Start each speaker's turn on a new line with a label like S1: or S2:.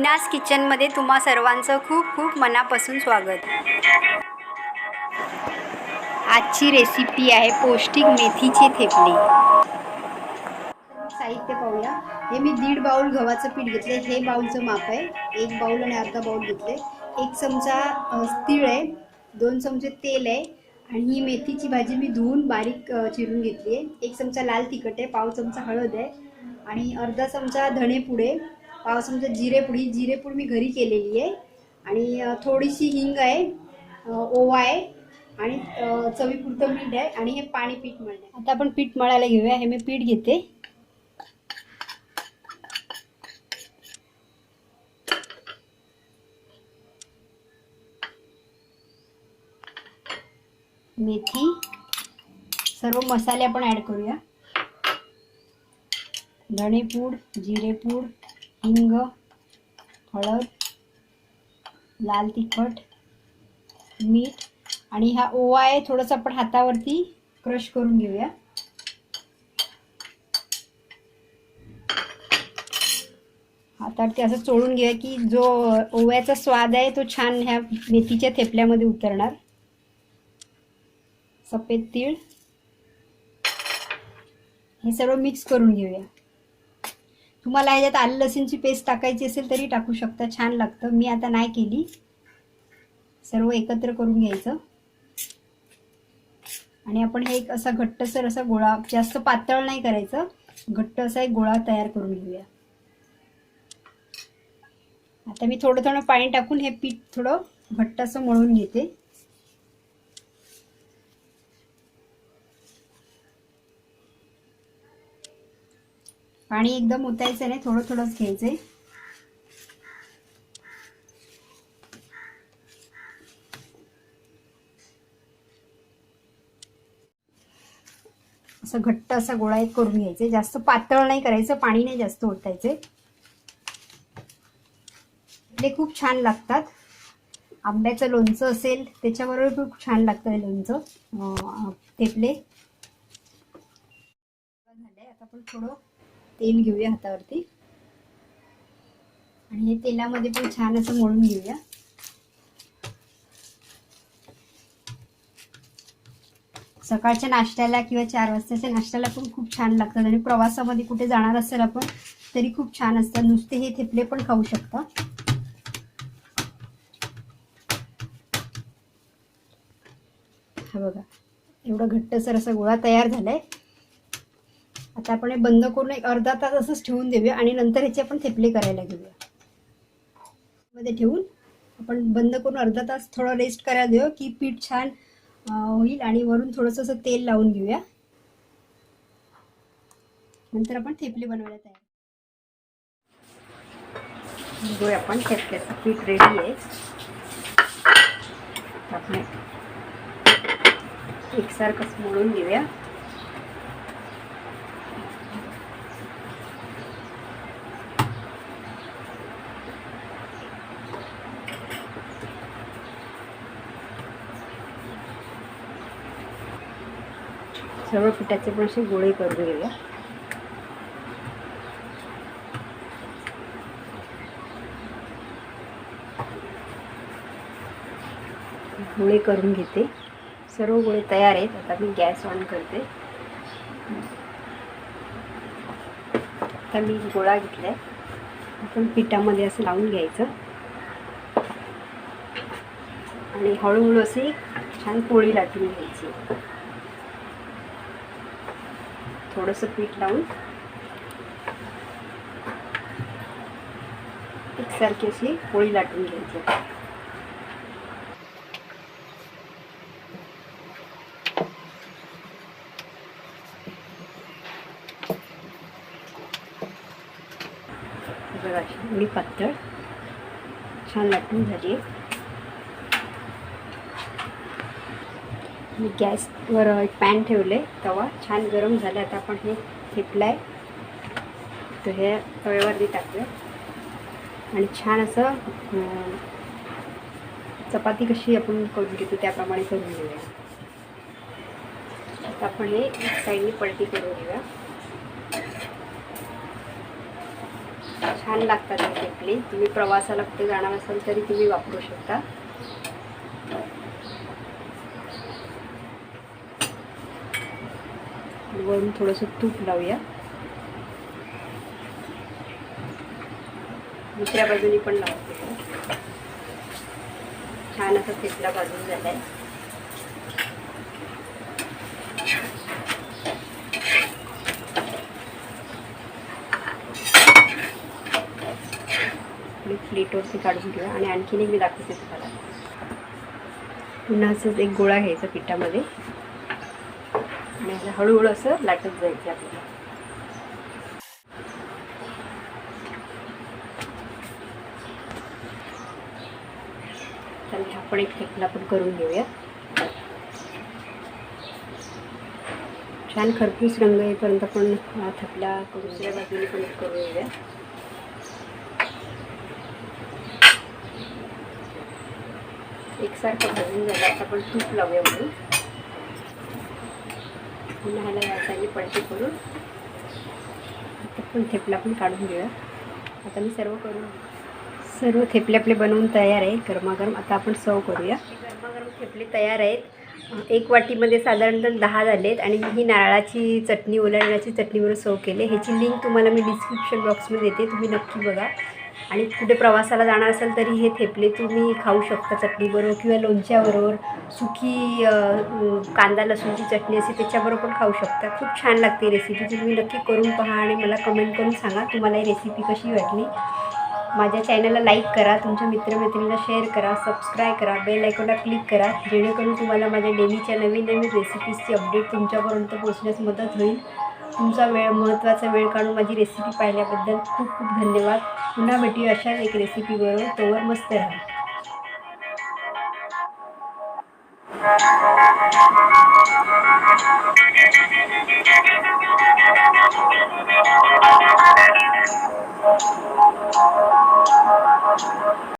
S1: मीनास किचनमध्ये तुम्हा सर्वांचं खूप खूप मनापासून स्वागत. आजची रेसिपी आहे पौष्टिक मेथीचे थेपले. साहित्य पाहूया. हे मी दीड बाउल गव्हाचं पीठ घेतले हे बाऊलचं माप आहे. एक बाऊल आणि अर्धा बाऊल घेतले एक चमचा तीळ आहे. दोन चमचे तेल आहे. आणि ही मेथीची भाजी मी धुवून बारीक चिरून घेतली आहे एक चमचा लाल तिखट आहे. पाव चमचा हळद आहे. आणि अर्धा चमचा धणे पुडे पावसामध्ये म्हणजे जिरेपूड ही जिरेपूड मी घरी केलेली आहे. आणि थोडीशी हिंग आहे ओवा आहे आणि चवीपुरतं मीठ आहे आणि हे पाणी पीठ मळणे आता आपण पीठ मळायला घेऊया. हे मी पीठ घेते. मेथी सर्व मसाले आपण ॲड करूया. धणेपूड जिरेपूड हिंग हळद लाल तिखट मीठ आणि हा ओवा आहे थोडंसं आपण हातावरती क्रश करून घेऊया. हातावरती असं चोळून घेऊया की जो ओव्याचा स्वाद आहे तो छान ह्या मेथीच्या थेपल्यामध्ये उतरणार. सफेद तीळ. हे सर्व मिक्स करून घेऊया. तुम्हाला ह्याच्यात आलं लसूणची पेस्ट टाकायची असेल तरी टाकू शकता. छान लागतं. मी आता नाही केली. सर्व एकत्र करून घ्यायचं. आणि आपण हे एक असा घट्टसर असा गोळा जास्त पातळ नाही करायचं. घट्ट असा एक गोळा तयार करून घेऊया. आता मी थोडं थोडं पाणी टाकून हे पीठ थोडं घट्ट असं मळून घेते. पाणी एकदम ओतायचं नाही थोडं थोडंच घ्यायचंय असं घट्ट असा गोळा एक करून घ्यायचे जास्त पातळ नाही करायचं पाणी नाही जास्त ओतायचे ते खूप छान लागतात. आंब्याचं लोणचं असेल त्याच्याबरोबर खूप छान लागतं लोणचं. अं, थेपले आता आपण थोडं तेल घेऊया हातावरती. आणि हे तेलामध्ये पण छान असं मळून घेऊया. सकाळच्या नाश्त्याला किंवा चार वाजताच्या नाश्त्याला पण खूप छान लागतात आणि प्रवासामध्ये कुठे जाणार असेल आपण तरी खूप छान असतात. नुसते हे थेपले पण खाऊ शकता. हा बघा एवढं घट्टसर असा गोळा तयार झालाय. आता आपण हे बंद करून एक अर्धा तास असंच ठेवून देऊया आणि नंतर ह्याचे आपण थेपले करायला घेऊया. मध्ये ठेवून आपण बंद करून अर्धा तास थोडं रेस्ट करायला देऊ की पीठ छान होईल आणि वरून थोडंसं असं तेल लावून घेऊया. नंतर आपण थेपले बनवायला तयार बघूया आपण थेपल्याचं पीठ रेडी आहे. आपण एकसारखंच मोडून घेऊया. सर्व पिठाचे पण असे गोळे करून घेऊया गोळे करून घेते. सर्व गोळे तयार आहेत. आता मी गॅस ऑन करते. आता मी गोळा घेतलाय. आपण पिठामध्ये असं लावून घ्यायचं. आणि हळूहळू अशी छान पोळी लाटून घ्यायची. थोडंसं पीठ लावून. एकसारखी अशी पोळी लाटून घ्यायची. बघा अशी पातळ छान लाटून झाली आहे. मी गॅसवर एक पॅन ठेवले तवा छान गरम झाला आता आपण हे ठेपलाय तर हे तव्यावरती टाकूया. आणि छान असं चपाती कशी आपण करून घेतो त्याप्रमाणे करून घेऊया. आता आपण हे एक साईडनी पलटी करून घेऊया. छान लागतात हे थेपले. तुम्ही प्रवासाला कुठे जाणार असाल तरी तुम्ही वापरू शकता. वरून थोडंसं तूप लावूया. दुसऱ्या बाजूनी पण लावते. छान असा थेपला भाजून झालाय. आपली प्लेटवरती काढून घेऊया आणि आणखीन एक मी दाखवते तुम्हाला. पुन्हा असंच एक गोळा घ्यायचा पिठामध्ये. आणि असं हळूहळू असं लाटत जायचं आपल्याला. चालेल आपण एक थेपला पण करून घेऊया. छान खरपूस रंग येईपर्यंत आपण हा थेपला करून दुसऱ्या बाजूने पण एक करून घेऊया. एकसारखं भाजून झालं आता आपण तूप लावूया म्हणून. पुन्हा ह्याला यासाठी पलटी करून. आता पण थेपला पण काढून घेऊया. आता मी सर्व करून सर्व थेपले आपले बनवून तयार आहे. गरमागरम आता आपण सर्व करूया. गरमागरम थेपले तयार आहेत. एक वाटीमध्ये साधारणतः दहा झालेत आणि ही नारळाची चटणी ओलाण्याची चटणीवर सर्व केले. ह्याची लिंक तुम्हाला मी डिस्क्रिप्शन बॉक्समध्ये देते. तुम्ही नक्की बघा. आणि कुठे प्रवासाला जाणार असेल तरी हे थेपले तुम्ही खाऊ शकता चटणीबरोबर किंवा लोणच्याबरोबर. सुकी कांदा लसूणची चटणी असे त्याच्याबरोबर पण खाऊ शकता. खूप छान लागते रेसिपी तुम्ही नक्की करून पहा आणि मला कमेंट करून सांगा तुम्हाला ही रेसिपी कशी वाटली. माझ्या चॅनलला लाईक करा तुमच्या मित्रमैत्रिणीला शेअर करा सबस्क्राईब करा बेल आयकॉनला क्लिक करा जेणेकरून तुम्हाला माझ्या डेलीच्या नवीन नवीन रेसिपीजची अपडेट तुमच्यापर्यंत पोहोचण्यास मदत होईल. तुमचा वेळ महत्त्वाचा वेळ काढून माझी रेसिपी पाहिल्याबद्दल खूप खूप धन्यवाद. पुन्हा भेटूया अशाच एक रेसिपीबरोबर तोवर मस्त राहा.